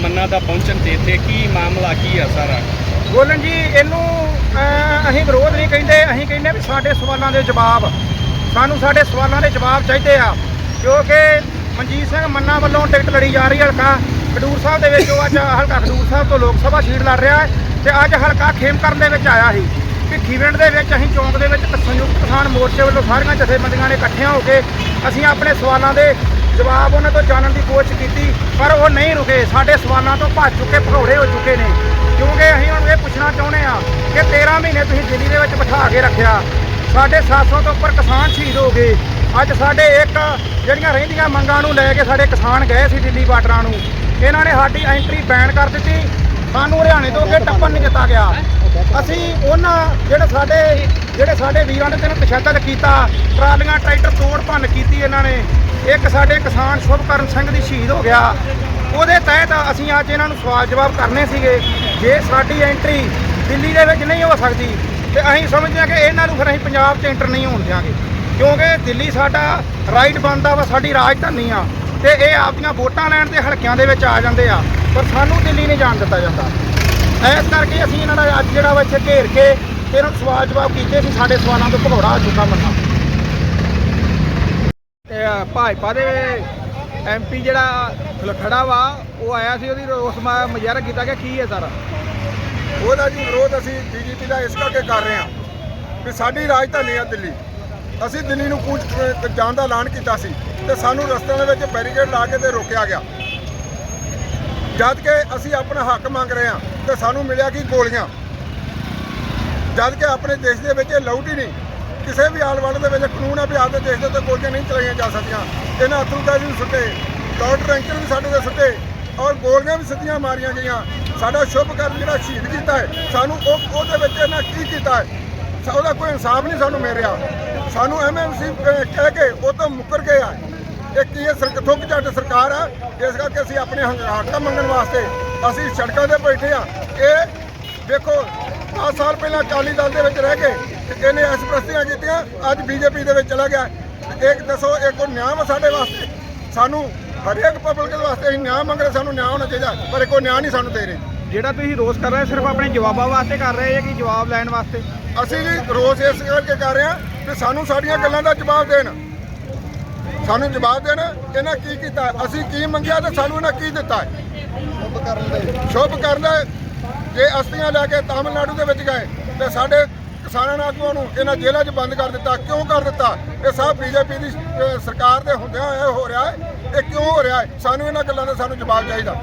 ਮੰਨਾ ਦਾ ਪਹੁੰਚਣ ਤੇ ਇੱਥੇ ਕੀ ਮਾਮਲਾ ਕੀ ਆ ਸਾਰਾ? ਬੋਲਣ ਜੀ ਇਹਨੂੰ ਅਸੀਂ ਵਿਰੋਧ ਨਹੀਂ ਕਹਿੰਦੇ ਅਸੀਂ ਕਹਿੰਦੇ ਵੀ ਸਾਡੇ ਸਵਾਲਾਂ ਦੇ ਜਵਾਬ। ਸਾਨੂੰ ਸਾਡੇ ਸਵਾਲਾਂ ਦੇ ਜਵਾਬ ਚਾਹੀਦੇ ਆ ਕਿਉਂਕਿ ਮਨਜੀਤ ਸਿੰਘ ਮੰਨਾ ਵੱਲੋਂ ਟਿਕਟ ਲੜੀ ਜਾ ਰਹੀ ਹਲਕਾ ਖਡੂਰ ਸਾਹਿਬ ਦੇ ਵਿੱਚ। ਉਹ ਅੱਜ ਹਲਕਾ ਖਡੂਰ ਸਾਹਿਬ ਤੋਂ ਲੋਕ ਸਭਾ ਸੀਟ ਲੜ ਰਿਹਾ ਹੈ ਤੇ ਅੱਜ ਹਲਕਾ ਖੇਮਕਰਨ ਦੇ ਵਿੱਚ ਆਇਆ ਸੀ। ਭਿੱਖੀਵਿੰਡ ਦੇ ਵਿੱਚ ਅਸੀਂ ਚੌਂਕ ਦੇ ਵਿੱਚ ਸੰਯੁਕਤ ਕਿਸਾਨ ਮੋਰਚੇ ਵੱਲੋਂ ਸਾਰੀਆਂ ਜਥੇਬੰਦੀਆਂ ਨੇ ਇਕੱਠੀਆਂ ਹੋ ਕੇ ਅਸੀਂ ਆਪਣੇ ਸਵਾਲਾਂ ਦੇ ਜਵਾਬ ਉਹਨਾਂ ਤੋਂ ਜਾਣਨ ਦੀ ਕੋਸ਼ਿਸ਼ ਕੀਤੀ, ਪਰ ਉਹ ਨਹੀਂ ਰੁਕੇ। ਸਾਡੇ ਸਵਾਲਾਂ ਤੋਂ ਭੱਜ ਚੁੱਕੇ, ਭਗੌੜੇ ਹੋ ਚੁੱਕੇ ਨੇ। ਕਿਉਂਕਿ ਅਸੀਂ ਹੁਣ ਇਹ ਪੁੱਛਣਾ ਚਾਹੁੰਦੇ ਆ ਕਿ 13 ਮਹੀਨੇ ਤੁਸੀਂ ਦਿੱਲੀ ਦੇ ਵਿੱਚ ਬਿਠਾ ਕੇ ਰੱਖਿਆ। ਸਾਡੇ 700 ਤੋਂ ਉੱਪਰ ਕਿਸਾਨ ਸ਼ਹੀਦ ਹੋ ਗਏ। ਅੱਜ ਸਾਡੇ ਇੱਕ ਜਿਹੜੀਆਂ ਰਹਿੰਦੀਆਂ ਮੰਗਾਂ ਨੂੰ ਲੈ ਕੇ ਸਾਡੇ ਕਿਸਾਨ ਗਏ ਸੀ ਦਿੱਲੀ ਬਾਰਡਰਾਂ ਨੂੰ। ਇਹਨਾਂ ਨੇ ਸਾਡੀ ਐਂਟਰੀ ਬੈਨ ਕਰ ਦਿੱਤੀ। ਸਾਨੂੰ ਹਰਿਆਣੇ ਤੋਂ ਅੱਗੇ ਟੱਪਣ ਨਹੀਂ ਦਿੱਤਾ ਗਿਆ। ਅਸੀਂ ਉਹਨਾਂ ਜਿਹੜੇ ਸਾਡੇ ਜਿਹੜੇ ਸਾਡੇ ਵੀਰਾਂ ਨੇ ਤੈਨੂੰ ਤਸ਼ੱਦਦ ਕੀਤਾ, ਟਰਾਲੀਆਂ, ਟਰੈਕਟਰ ਤੋੜ ਭੰਨ ਕੀਤੀ ਇਹਨਾਂ ਨੇ, ਇੱਕ ਸਾਡੇ ਕਿਸਾਨ ਸ਼ੁਭਕਰਨ ਸਿੰਘ ਦੀ ਸ਼ਹੀਦ ਹੋ ਗਿਆ। ਉਹਦੇ ਤਹਿਤ ਅਸੀਂ ਅੱਜ ਇਹਨਾਂ ਨੂੰ ਸਵਾਲ ਜਵਾਬ ਕਰਨੇ ਸੀਗੇ, ਜੇ ਸਾਡੀ ਐਂਟਰੀ ਦਿੱਲੀ ਦੇ ਵਿੱਚ ਨਹੀਂ ਹੋ ਸਕਦੀ, ਤੇ ਅਸੀਂ ਸਮਝਦੇ ਹਾਂ ਕਿ ਇਹਨਾਂ ਨੂੰ ਫਿਰ ਅਸੀਂ ਪੰਜਾਬ 'ਚ ਐਂਟਰ ਨਹੀਂ ਹੋਣ ਦਿਆਂਗੇ। ਕਿਉਂਕਿ ਦਿੱਲੀ ਸਾਡਾ ਰਾਈਟ ਬਣਦਾ ਵਾ, ਸਾਡੀ ਰਾਜਧਾਨੀ ਆ, ਤੇ ਇਹ ਆਪਦੀਆਂ ਵੋਟਾਂ ਲੈਣ ਦੇ ਹਲਕਿਆਂ ਦੇ ਵਿੱਚ ਆ ਜਾਂਦੇ ਆ, ਪਰ ਸਾਨੂੰ ਦਿੱਲੀ ਨਹੀਂ ਜਾਣ ਦਿੱਤਾ ਜਾਂਦਾ। ਇਸ ਕਰਕੇ ਅਸੀਂ ਇਹਨਾਂ ਦਾ ਅੱਜ ਜਿਹੜਾ ਵਾ ਇੱਥੇ ਘੇਰ ਕੇ ਤੇ ਇਹਨਾਂ ਨੂੰ ਸਵਾਲ ਜਵਾਬ ਕੀਤੇ ਸੀ ਸਾਡੇ ਸਵਾਲਾਂ ਤੋਂ ਭਗੌੜਾ ਹੋ ਚੁੱਕਾ ਮੰਨਾ ਤੇ ਭਾਜਪਾ ਦੇ ਐਮਪੀ ਜਿਹੜਾ ਖਲ- ਖੜਾ ਵਾ ਉਹ ਆਇਆ ਸੀ ਉਹਦੀ ਰੋਸ ਮਾ- ਮੁਜ਼ਾਹਰਾ ਕੀਤਾ ਕਿ ਕੀ ਹੈ ਸਾਰਾ? ਉਹਦਾ ਜੀ ਵਿਰੋਧ ਅਸੀਂ ਬੀਜੇਪੀ ਦਾ ਇਸ ਕਰਕੇ ਕਰ ਰਹੇ ਹਾਂ ਕਿ ਸਾਡੀ ਰਾਜਧਾਨੀ ਆ ਦਿੱਲੀ। ਅਸੀਂ ਦਿੱਲੀ ਨੂੰ ਕੂਚ ਜਾਣ ਦਾ ਐਲਾਨ ਕੀਤਾ ਸੀ ਤੇ ਸਾਨੂੰ ਰਸਤਿਆਂ ਦੇ ਵਿੱਚ ਬੈਰੀਕੇਡ ਲਾ ਕੇ ਤੇ ਰੋਕਿਆ ਗਿਆ। ਜਦ ਕਿ ਅਸੀਂ ਆਪਣਾ ਹੱਕ ਮੰਗ ਰਹੇ ਹਾਂ ਤੇ ਸਾਨੂੰ ਮਿਲਿਆ ਕੀ ਗੋਲੀਆਂ। ਜਦ ਕਿ ਆਪਣੇ ਦੇਸ਼ ਦੇ ਵਿੱਚ ਇਹ ਲਾਊਟ ਹੀ ਨਹੀਂ। ਕਿਸੇ ਵੀ ਆਲ ਵਰਲਡ ਦੇ ਵਿੱਚ ਕਾਨੂੰਨ ਆ ਵੀ ਆਪਦੇ ਦੇਸ਼ ਦੇ ਉੱਤੇ ਗੋਲੀਆਂ ਨਹੀਂ ਚਲਾਈਆਂ ਜਾ ਸਕਦੀਆਂ। ਇਹਨਾਂ ਅਥਰੂ ਗੈਸ ਵੀ ਸੁੱਟੇ ਡਾਕਟਰ ਰੈਂਕਰ ਵੀ ਸਾਡੇ ਦੇ ਸੁੱਟੇ ਔਰ ਗੋਲੀਆਂ ਵੀ ਸਿੱਧੀਆਂ ਮਾਰੀਆਂ ਗਈਆਂ। ਸਾਡਾ ਸ਼ੁਭ ਕਰ ਜਿਹੜਾ ਸ਼ਹੀਦ ਕੀਤਾ ਹੈ, ਸਾਨੂੰ ਉਹ ਉਹਦੇ ਵਿੱਚ ਇਹਨਾਂ ਕੀ ਕੀਤਾ ਹੈ? ਉਹਦਾ ਕੋਈ ਇਨਸਾਫ ਨਹੀਂ ਸਾਨੂੰ ਮਿਲ ਰਿਹਾ। ਸਾਨੂੰ ਐਮਐਮਸੀ ਕਹਿ ਕੇ ਉਹ ਤੋਂ ਮੁੱਕਰ ਗਏ ਆ ਇਹ ਕੀ ਹੈ ਸਰ ਥੁੱਕ ਝੱਟ ਸਰਕਾਰ ਆ ਇਸ ਕਰਕੇ ਅਸੀਂ ਆਪਣੇ ਹੱਕ ਮੰਗਣ ਵਾਸਤੇ ਅਸੀਂ ਸੜਕਾਂ ਤੇ ਬੈਠੇ ਆ। ਇਹ ਦੇਖੋ 10 ਸਾਲ ਪਹਿਲਾਂ ਅਕਾਲੀ ਦਲ ਦੇ ਵਿੱਚ ਰਹਿ ਕੇ ਤੇ ਇਹਨੇ ਐਸਪ੍ਰੈਸੀਆਂ ਕੀਤੀਆਂ ਅੱਜ ਬੀਜੇਪੀ ਦੇ ਵਿੱਚ ਚਲਾ ਗਿਆ। ਇੱਕ ਦੱਸੋ ਇਹ ਕੋਈ ਨਿਆਂ ਵਾ ਸਾਡੇ ਵਾਸਤੇ? ਸਾਨੂੰ ਹਰੇਕ ਪਬਲਿਕ ਦੇ ਵਾਸਤੇ ਅਸੀਂ ਨਿਆਂ ਮੰਗ ਰਹੇ ਸਾਨੂੰ ਨਿਆਂ ਹੋਣਾ ਚਾਹੀਦਾ ਪਰ ਇਹ ਕੋਈ ਨਿਆਂ ਨਹੀਂ ਸਾਨੂੰ ਦੇ ਰਹੇ। ਜਿਹੜਾ ਤੁਸੀਂ ਰੋਸ ਕਰ ਰਹੇ ਸਿਰਫ ਆਪਣੇ ਜਵਾਬਾਂ ਵਾਸਤੇ ਕਰ ਰਹੇ ਜਾਂ ਕਿ ਜਵਾਬ ਲੈਣ ਵਾਸਤੇ? ਅਸੀਂ ਜੀ ਰੋਜ਼ ਇਸ ਕਰਕੇ ਕਰ ਰਹੇ ਹਾਂ ਕਿ ਸਾਨੂੰ ਸਾਡੀਆਂ ਗੱਲਾਂ ਦਾ ਜਵਾਬ ਦੇਣ। ਸਾਨੂੰ ਜਵਾਬ ਦੇਣ, ਇਹਨਾਂ ਕੀ ਕੀਤਾ? ਅਸੀਂ ਕੀ ਮੰਗਿਆ ਤੇ ਸਾਨੂੰ ਇਹਨਾਂ ਕੀ ਦਿੱਤਾ? ਹੈ ਸ਼ੁਭ ਕਰਨ ਦਾ ਜੇ ਅਸਤੀਆਂ ਲੈ ਕੇ ਤਾਮਿਲਨਾਡੂ ਦੇ ਵਿੱਚ ਗਏ, ਤੇ ਸਾਡੇ ਕਿਸਾਨਾਂ ਆਗੂਆਂ ਨੂੰ ਇਹਨਾਂ ਜੇਲ੍ਹਾਂ 'ਚ ਬੰਦ ਕਰ ਦਿੱਤਾ? ਕਿਉਂ ਕਰ ਦਿੱਤਾ? ਇਹ ਸਭ ਬੀਜੇਪੀ ਦੀ ਸਰਕਾਰ ਦੇ ਹੁੰਦਿਆਂ ਇਹ ਹੋ ਰਿਹਾ ਹੈ। ਇਹ ਕਿਉਂ ਹੋ ਰਿਹਾ ਹੈ? ਸਾਨੂੰ ਇਹਨਾਂ ਗੱਲਾਂ ਦਾ ਸਾਨੂੰ ਜਵਾਬ ਚਾਹੀਦਾ।